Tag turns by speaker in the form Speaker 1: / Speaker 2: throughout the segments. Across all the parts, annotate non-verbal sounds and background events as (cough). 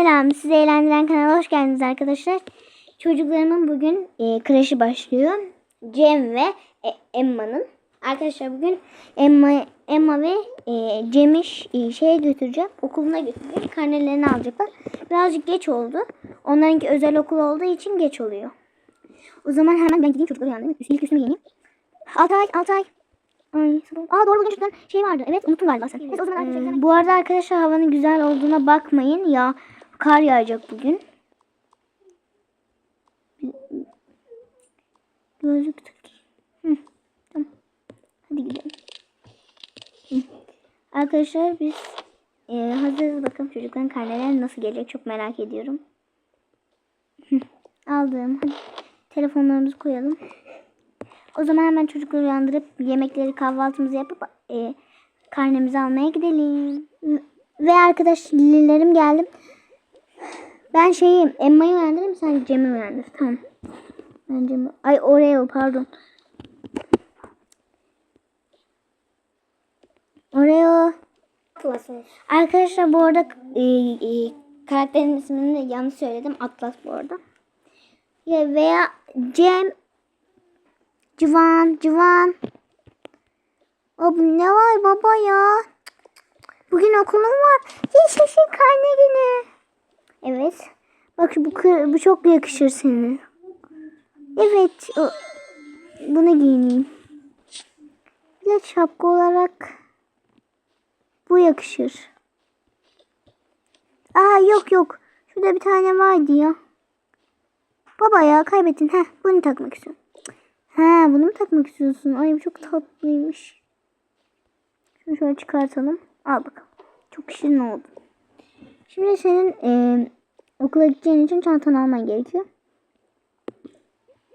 Speaker 1: Selam, sizi eğlendiren kanala hoş geldiniz arkadaşlar. Çocuklarımın bugün e, kreşi başlıyor. Cem ve e, Emma'nın. Arkadaşlar bugün Emma, Emma ve e, Cem'i e, şeye götüreceğim. Okuluna götüreceğim. Karnelerini alacaklar. Birazcık geç oldu. Onlarınki özel okul olduğu için geç oluyor. O zaman hemen ben gideyim çocukları uyandırayım. Üst- İlk üstümü giyineyim. Altay, Altay. Ay, Aa doğru bugün çocukların şey vardı. Evet unuttum galiba sen. Neyse, o zaman hemen- bu arada arkadaşlar havanın güzel olduğuna bakmayın. Ya kar yağacak bugün. Gözlük takayım. Hadi gidelim. Arkadaşlar biz e, hazırız. Bakın çocukların karneleri nasıl gelecek çok merak ediyorum. Aldım. Hadi telefonlarımızı koyalım. O zaman hemen çocukları uyandırıp yemekleri kahvaltımızı yapıp e, karnemizi almaya gidelim. Ve arkadaşlarım geldim. Ben şeyim Emma'yı uyandırayım sen Cem'i uyandır. Tamam. Ben Cem'i... Ay Oreo pardon. Oreo. Arkadaşlar bu arada e, e, karakterin ismini de yanlış söyledim. Atlas bu arada. Ya veya Cem Civan, Civan. Abi ne var baba ya? Bugün okulum var. Yaşasın karne günü. Evet. Bak bu bu çok yakışır sana. Evet. O, bunu giyineyim. Bir şapka olarak bu yakışır. Aa yok yok. Şurada bir tane vardı ya. Baba ya kaybettin. Heh, bunu takmak istiyorum. Ha bunu mu takmak istiyorsun? Ay çok tatlıymış. Şunu şöyle çıkartalım. Al bakalım. Çok şirin oldu. Şimdi senin e, okula gideceğin için çantanı alman gerekiyor.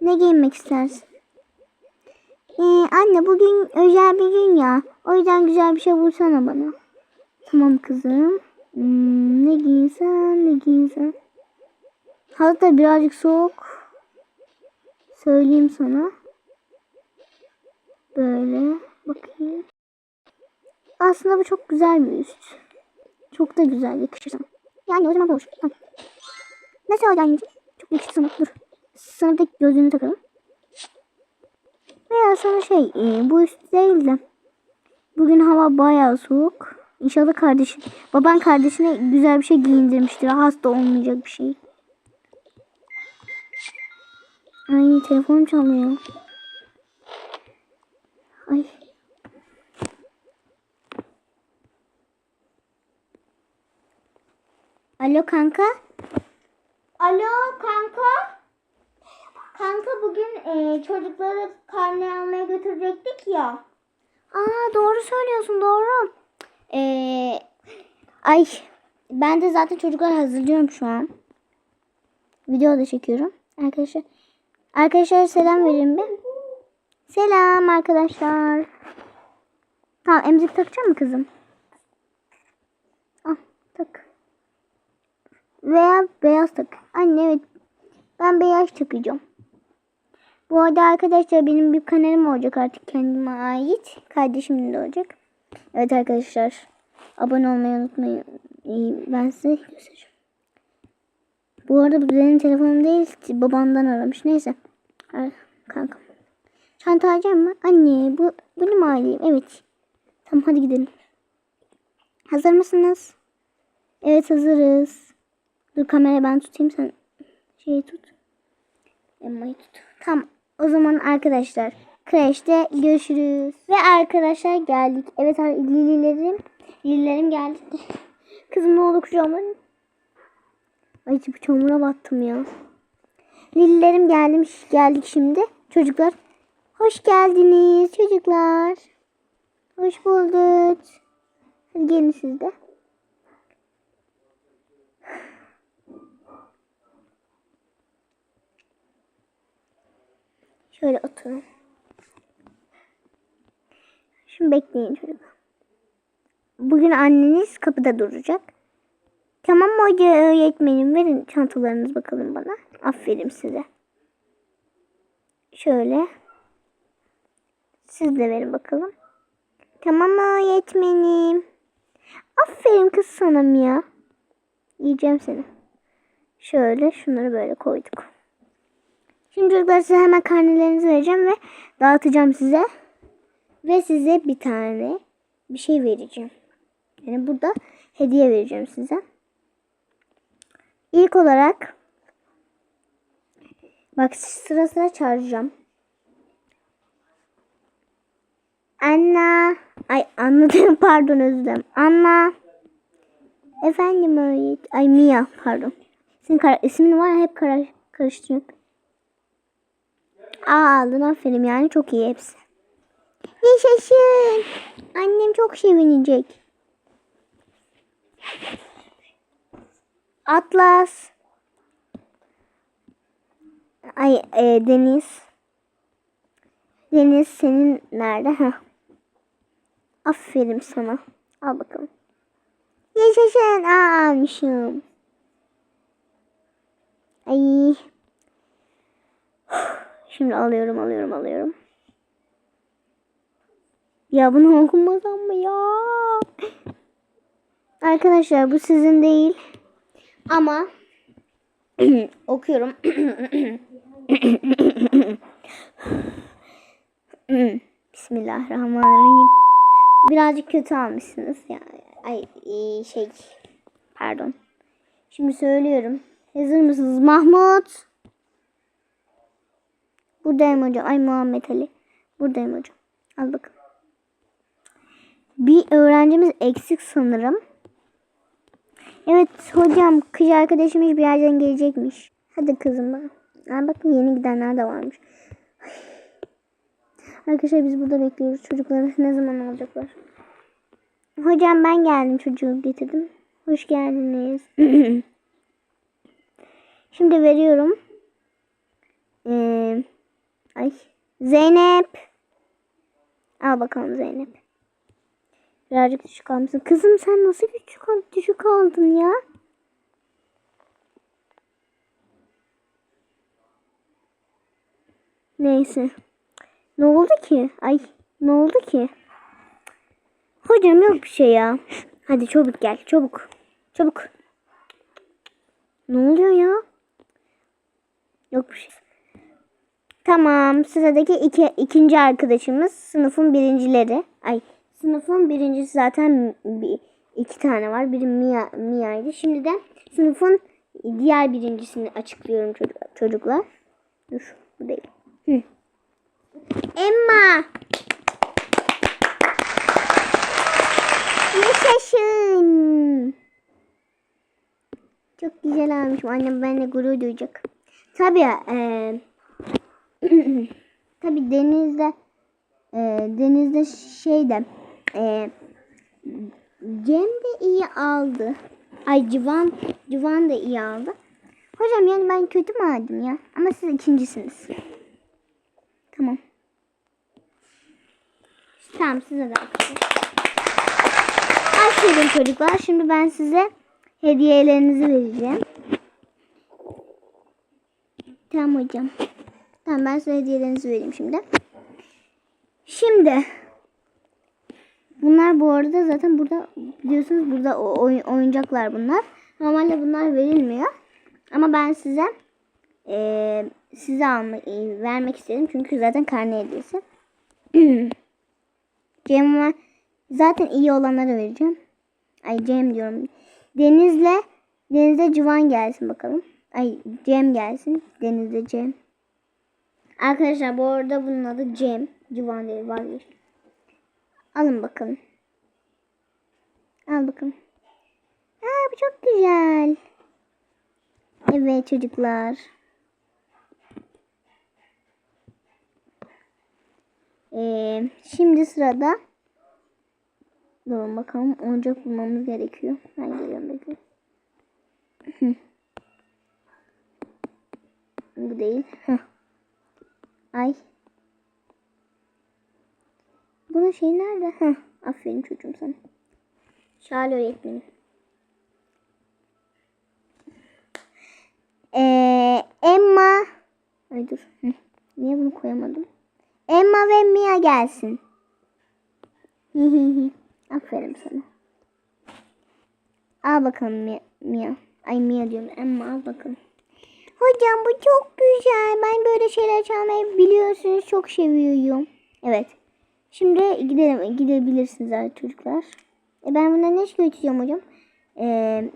Speaker 1: Ne giyinmek istersin? Ee, anne bugün özel bir gün ya. O yüzden güzel bir şey bulsana bana. Tamam kızım. Hmm, ne giyinsen ne giyinsen. Hatta birazcık soğuk. Söyleyeyim sana. Böyle bakayım. Aslında bu çok güzel bir üst. Çok da güzel yakışır sana. Yani o zaman boş. Nasıl oldu anneciğim? Çok yakışır sana. Dur. Sana de gözlüğünü takalım. Veya sana şey e, bu üst değil de bugün hava bayağı soğuk. İnşallah kardeşin, baban kardeşine güzel bir şey giyindirmiştir. Hasta olmayacak bir şey. Ay telefonum çalıyor. Ay. Alo kanka. Alo kanka. Kanka bugün e, çocukları karne almaya götürecektik ya. Aa doğru söylüyorsun doğru. Ee, ay ben de zaten çocuklar hazırlıyorum şu an. Video da çekiyorum. Arkadaşlar arkadaşlar selam verin bir. Selam arkadaşlar. Tamam emzik takacak mı kızım? Al tak. Veya beyaz tak. Anne evet. Ben beyaz takacağım. Bu arada arkadaşlar benim bir kanalım olacak artık kendime ait. Kardeşimin de olacak. Evet arkadaşlar. Abone olmayı unutmayın. Ben size göstereceğim. Bu arada bu benim telefonum değil. Babamdan aramış. Neyse. Ay, kankam. Çanta alacağım mı? Anne bu benim aileyim. Evet. Tamam hadi gidelim. Hazır mısınız? Evet hazırız. Dur kamerayı ben tutayım sen şeyi tut. Emma'yı tut. Tamam. O zaman arkadaşlar kreşte görüşürüz. Ve arkadaşlar geldik. Evet lililerim. Lililerim geldi. (laughs) Kızım ne oldu kucağıma? Ay bu çamura battım ya. Lililerim gelmiş, geldik şimdi. Çocuklar hoş geldiniz çocuklar. Hoş bulduk. Hadi gelin siz de. Şöyle oturun. Şimdi bekleyin çocuk. Bugün anneniz kapıda duracak. Tamam mı hoca öğretmenim? Verin çantalarınızı bakalım bana. Aferin size. Şöyle. Siz de verin bakalım. Tamam mı öğretmenim? Aferin kız sana Mia. Yiyeceğim seni. Şöyle şunları böyle koyduk. Şimdi çocuklar size hemen karnelerinizi vereceğim ve dağıtacağım size. Ve size bir tane bir şey vereceğim. Yani burada hediye vereceğim size. İlk olarak bak sıra sıra çağıracağım. Anna. Ay anladım (laughs) pardon özür dilerim. Anna. Efendim öğret. Ay Mia pardon. Senin kar ismin var ya hep kara karıştırıyorum. Aa aldın aferin yani çok iyi hepsi. Yaşasın. Annem çok sevinecek. Atlas. Ay e, Deniz. Deniz senin nerede? Heh. Aferin sana. Al bakalım. Yaşasın. Aa, almışım. Ay. Şimdi alıyorum alıyorum alıyorum. Ya bunu okunmasam mı ya? Arkadaşlar bu sizin değil. Ama (clears throat) okuyorum. (clears throat) Bismillahirrahmanirrahim. Birazcık kötü almışsınız ya. Ay e, şey pardon. Şimdi söylüyorum. Hazır mısınız Mahmut? Buradayım hocam. Ay Muhammed Ali. Buradayım hocam. Al bakın. Bir öğrencimiz eksik sanırım. Evet hocam kız arkadaşım hiçbir yerden gelecekmiş. Hadi kızım bak. Aa, bakın yeni gidenler de varmış. Arkadaşlar biz burada bekliyoruz. Çocukları ne zaman alacaklar? Hocam ben geldim çocuğu getirdim. Hoş geldiniz. (clears throat) Şimdi veriyorum. Ee, ay Zeynep. Al bakalım Zeynep. Birazcık düşük almışsın. Kızım sen nasıl küçük düşük aldın ya? Neyse. Ne oldu ki? Ay ne oldu ki? Hocam yok bir şey ya. Hadi çabuk gel çabuk. Çabuk. Ne oluyor ya? Yok bir şey. Tamam sıradaki iki, ikinci arkadaşımız sınıfın birincileri. Ay sınıfın birincisi zaten bir, iki tane var. Biri Mia, Mia'ydı. Şimdi de sınıfın diğer birincisini açıklıyorum çocuk, çocuklar. Dur bu değil. Hı. Emma. Yaşasın. Çok güzel almışım. Annem benimle gurur duyacak. Tabii e, (laughs) tabii denizde e, denizde şeyde e, Cem de iyi aldı. Ay Civan Civan da iyi aldı. Hocam yani ben kötü mü aldım ya? Ama siz ikincisiniz. Tamam. Tamam size de. Aferin çocuklar. Şimdi ben size hediyelerinizi vereceğim. Tamam hocam. Tamam ben size hediyelerinizi vereyim şimdi. Şimdi bunlar bu arada zaten burada biliyorsunuz burada oy, oyuncaklar bunlar. Normalde bunlar verilmiyor. Ama ben size e, size almak vermek istedim çünkü zaten karne hediyesi. (clears throat) Cem zaten iyi olanları vereceğim. Ay Cem diyorum. Deniz'le Deniz'de Civan gelsin bakalım. Ay Cem gelsin. Deniz'de Cem. Arkadaşlar bu arada bunun adı Cem. Civan değil vazgeç. Alın bakalım. Al bakalım. Aa bu çok güzel. Evet çocuklar. Ee, şimdi sırada Durun bakalım oyuncak bulmamız gerekiyor. Ben geliyorum bekle. (laughs) Bu değil. Ay. Bunun şey nerede? Heh. Aferin çocuğum sana. Şale öğretmenim. Ee, Emma. Ay dur. Hı. Niye bunu koyamadım? Emma ve Mia gelsin. (laughs) Aferin sana. Al bakalım Mia. Ay Mia diyorum ama al bakalım. Hocam bu çok güzel. Ben böyle şeyler çalmayı biliyorsunuz çok seviyorum. Evet. Şimdi gidelim gidebilirsiniz artık çocuklar. E ben bundan ne götüreceğim hocam? Ee,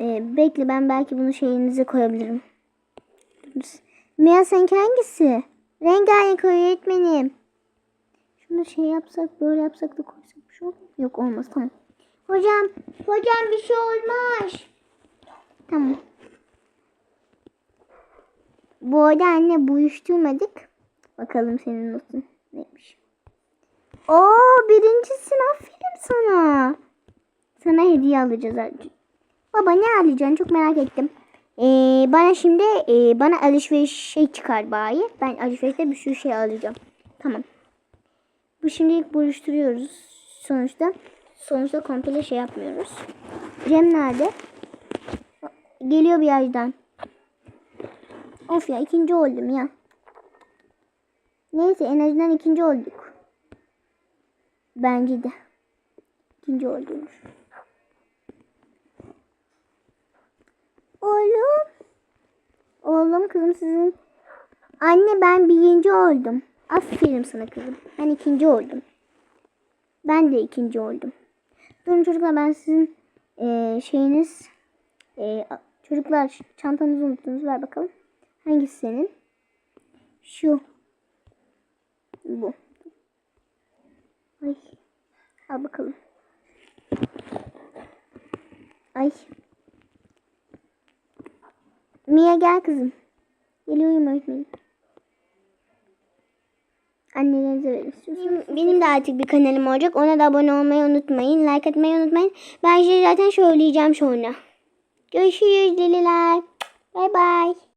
Speaker 1: e, bekle ben belki bunu şeyinize koyabilirim. Mia seninki hangisi? Rengarenk öğretmenim. Şunu şey yapsak böyle yapsak da koysak bir şey olur? Yok olmaz tamam. Hocam, hocam bir şey olmaz. Tamam. Bu arada anne bu uyuşturmadık. Bakalım senin notun neymiş. Oo birincisin aferin sana. Sana hediye alacağız artık. Baba ne alacaksın çok merak ettim. Ee, bana şimdi e, bana alışveriş şey çıkar bari. Ben alışverişte bir sürü şey alacağım. Tamam. Bu şimdilik buluşturuyoruz sonuçta. Sonuçta komple şey yapmıyoruz. Cem nerede? Geliyor bir yerden. Of ya ikinci oldum ya. Neyse en azından ikinci olduk. Bence de. İkinci olduk. Oğlum. Oğlum kızım sizin. Anne ben birinci oldum. Aferin sana kızım. Ben ikinci oldum. Ben de ikinci oldum. Durun çocuklar ben sizin eee, şeyiniz eee, çocuklar çantanızı unuttunuz ver bakalım. Hangisi senin? Şu. Bu. Ay. Al bakalım. Ay. Mia gel kızım. Geliyorum öğretmenim. Annelerinize verin istiyorsanız. Benim de artık bir kanalım olacak. Ona da abone olmayı unutmayın. Like atmayı unutmayın. Ben size zaten söyleyeceğim sonra. Görüşürüz deliler. Bay bay.